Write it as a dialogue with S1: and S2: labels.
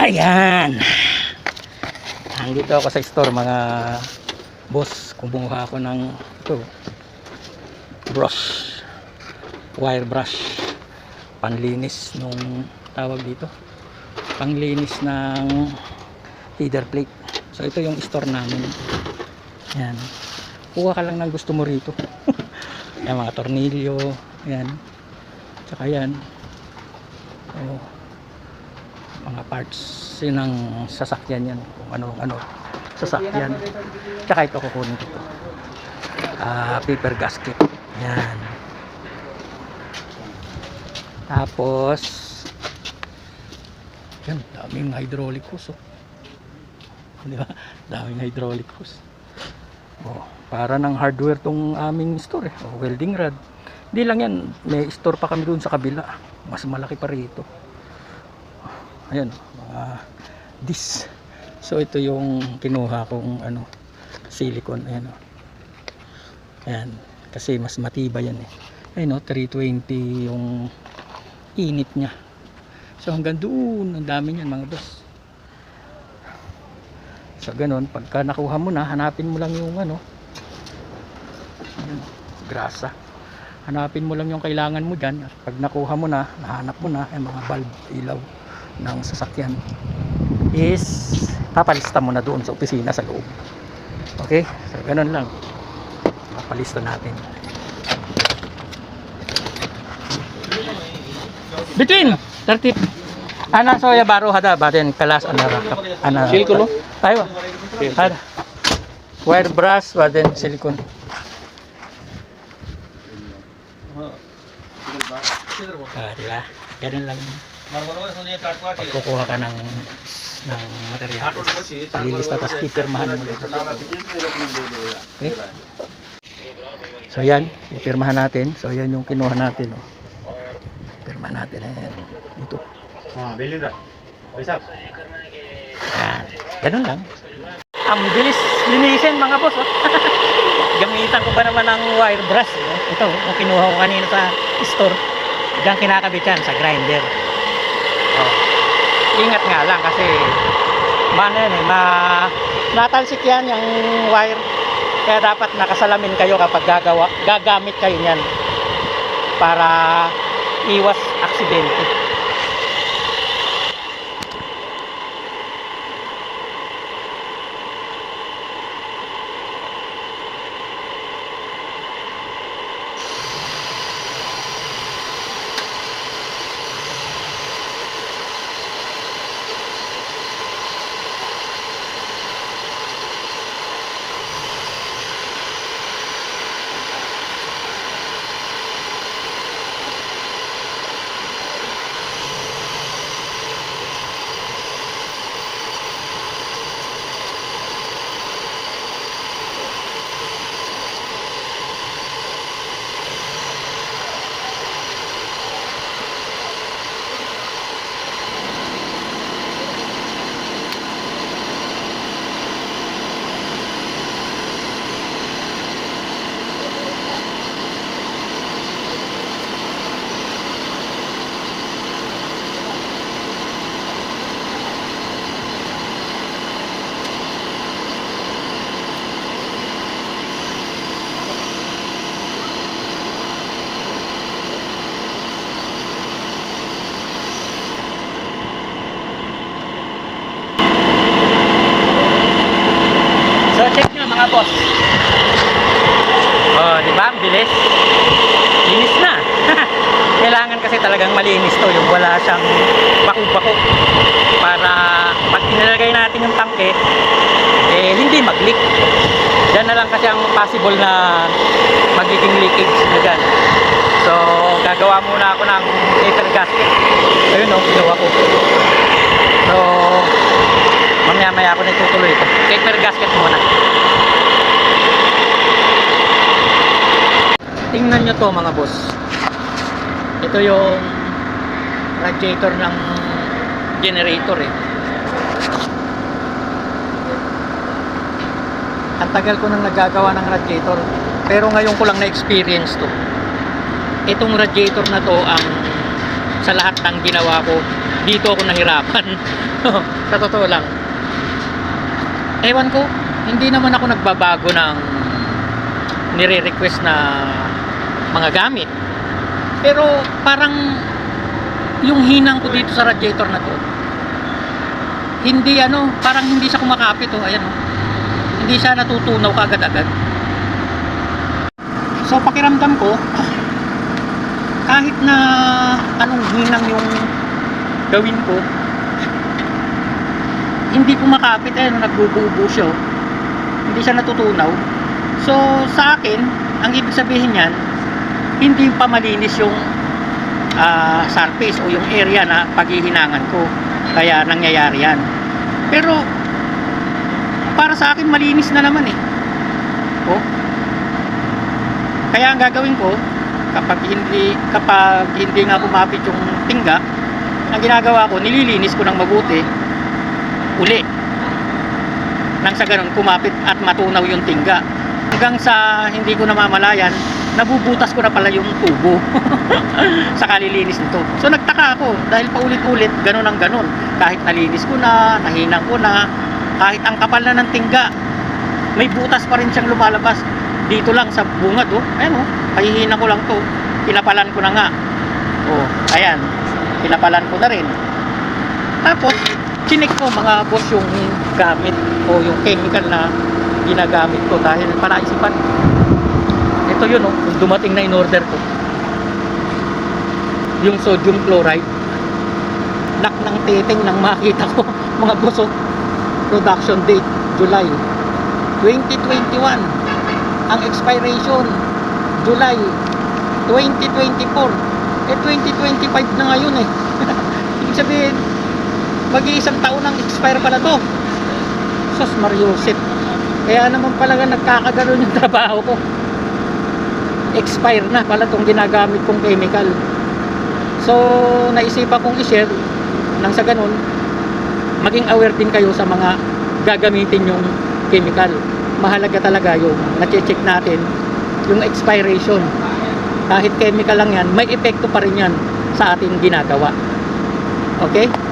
S1: Ayan. Nandito ako sa store mga boss. Kumuha ako ng ito. Brush. Wire brush. Panlinis nung tawag dito. Panglinis ng feeder plate. So ito yung store namin. Ayan. Kuha ka lang ng gusto mo rito. Ayan mga tornilyo. Ayan. Tsaka yan. Oh mga parts. Yun ang sasakyan yan kung ano ano sasakyan. Tsaka ito kukunin ko to. Ah, paper gasket. Yan. Tapos yan daming hydraulic hose oh. di ba? Daming hydraulic hose. Oh, para ng hardware tong aming store eh. oh, welding rod. Di lang yan may store pa kami doon sa kabila. Mas malaki pa rito ayan mga this. So ito yung kinuha kong ano silicone ayan o ayan kasi mas matibay yan eh. Ayun o 320 yung init nya so hanggang doon ang dami niyan mga boss. So ganun pagka nakuha mo na hanapin mo lang yung ano ayan, grasa. Hanapin mo lang yung kailangan mo dyan at pag nakuha mo na nahanap mo na yung mga bulb ilaw ng sasakyan is papalista mo na doon sa opisina sa loob. Okay? So ganun lang. Papalista natin. Between 30 ana soya baro hada baden kelas ana ana
S2: Silikon,
S1: tayo hada. Wire brush baden silicone ah di ba? Ganun lang pagkukuha ka ng ng material. Lilis tapos pipirmahan mo okay. Eh? so yan pipirmahan natin. So yan yung kinuha natin. Oh. pirma natin. Ayan. Dito.
S2: Ah, bilhin
S1: na. Ganun lang. Ang bilis linisin mga boss oh. gamitan ko ba naman ng wire brush? Ito oh, kinuha ko kanina sa store. Diyan kinakabit yan sa grinder ingat nga lang kasi mana yan eh ma natalsik yan yung wire. Kaya dapat nakasalamin kayo kapag gagawa gagamit kayo niyan para iwas aksidente So boss. Oh, di ba? Bilis. Linis na. Kailangan kasi talagang malinis to, yung wala siyang bako-bako para pag inilagay natin yung tangke, eh hindi mag-leak. Diyan na lang kasi ang possible na magiging leakage na dyan. So, gagawa muna ako ng paper gasket. Ayun o, ginawa ko. So, mamaya maya ako na itutuloy ito. Paper gasket muna. Tingnan nyo to mga boss. Ito yung radiator ng generator eh. Ang tagal ko nang nagagawa ng radiator. Pero ngayon ko lang na-experience to. Itong radiator na to ang sa lahat ng ginawa ko dito ako nahirapan. sa totoo lang. Ewan ko, hindi naman ako nagbabago ng nire-request na mga gamit. Pero parang yung hinang ko dito sa radiator na to, hindi ano, parang hindi siya kumakapit oh, ayan oh. Hindi siya natutunaw kagad-agad. So pakiramdam ko, kahit na anong hinang yung gawin ko, hindi kumakapit eh, nagbububo siya. oh. Hindi siya natutunaw. So sa akin, ang ibig sabihin niyan, hindi pa malinis yung ah, surface o yung area na paghihinangan ko. Kaya nangyayari yan. Pero para sa akin malinis na naman eh. Oh. Kaya ang gagawin ko kapag hindi kapag hindi nga kumapit yung tingga, ang ginagawa ko nililinis ko ng mabuti uli. Nang sa ganun kumapit at matunaw yung tingga. Hanggang sa hindi ko namamalayan, nabubutas ko na pala yung tubo sa kalilinis nito. So nagtaka ako dahil paulit-ulit ganun ang ganun. Kahit nalinis ko na, nahinang ko na, kahit ang kapal na ng tingga, may butas pa rin siyang lumalabas. Dito lang sa bungad oh. Ayan oh, pahihinan ko lang to. Pinapalan ko na nga. Oh, ayan. Pinapalan ko na rin. Tapos, chinik ko mga boss yung gamit o yung chemical na ginagamit ko dahil palaisipan ito yun oh, dumating na in order ko. Yung sodium chloride. Lak ng titing nang makita ko mga boss oh. production date July. 2021 ang expiration July. 2024 eh 2025 na ngayon eh. Ibig sabihin mag-iisang taon ang expire pala to. Sus Mariusit kaya naman pala nagkakagano'n yung trabaho ko expire na pala tong ginagamit kong chemical. So naisipan kong i-share nang sa ganun maging aware din kayo sa mga gagamitin yung chemical. Mahalaga talaga yung na-check natin yung expiration. Kahit chemical lang yan may epekto pa rin yan sa ating ginagawa. Okay